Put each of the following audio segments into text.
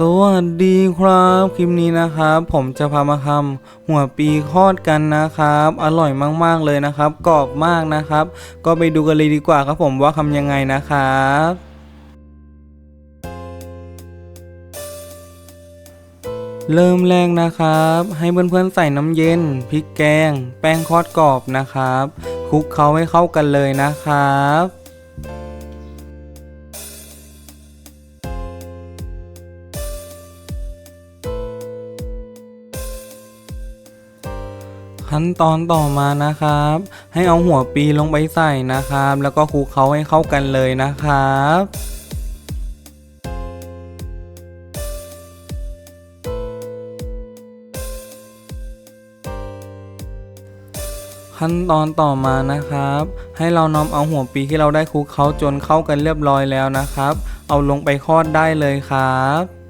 สวัสดีครับ คลิปนี้นะครับผมจะพามาทำหัวปีทอดกันนะครับ อร่อยมากๆเลยนะครับกรอบมากนะครับ ก็ไปดูกันเลยดีกว่าครับผมว่าทำยังไงนะครับเริ่มแรกนะครับ ให้เพื่อนๆใส่น้ำเย็นพริกแกง แป้งทอดกรอบนะครับคลุกเคล้าให้เข้ากันเลยนะครับ ขั้นตอนต่อมานะครับ ให้เอาหัวปีลงไปใส่นะครับ แล้วก็คลุกเคล้าให้เข้ากันเลยนะครับขั้นตอนต่อมานะครับ ให้เรานำเอาหัวปีที่เราได้คลุกเคล้าจนเข้ากันเรียบร้อยแล้วนะครับ เอาลงไปทอดได้เลยครับ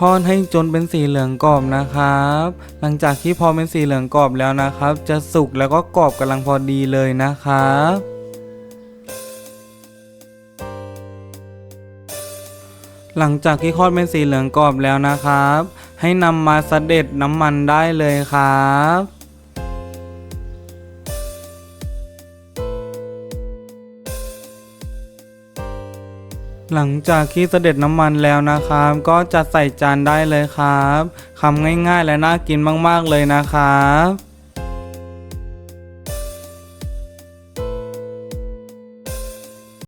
คอดให้จนเป็นสีเหลืองกรอบนะครับ หลังจากที่พอเป็นสีเหลืองกรอบแล้วนะครับ จะสุกแล้วก็กรอบกำลังพอดีเลยนะครับหลังจากที่ทอดเป็นสีเหลืองกรอบแล้วนะครับ ให้นำมาเสด็จน้ำมันได้เลยครับ หลังจากที่เสด็จน้ำมันแล้วนะครับ ก็จะใส่จานได้เลยครับคำง่ายๆและน่ากินมากๆเลยนะครับ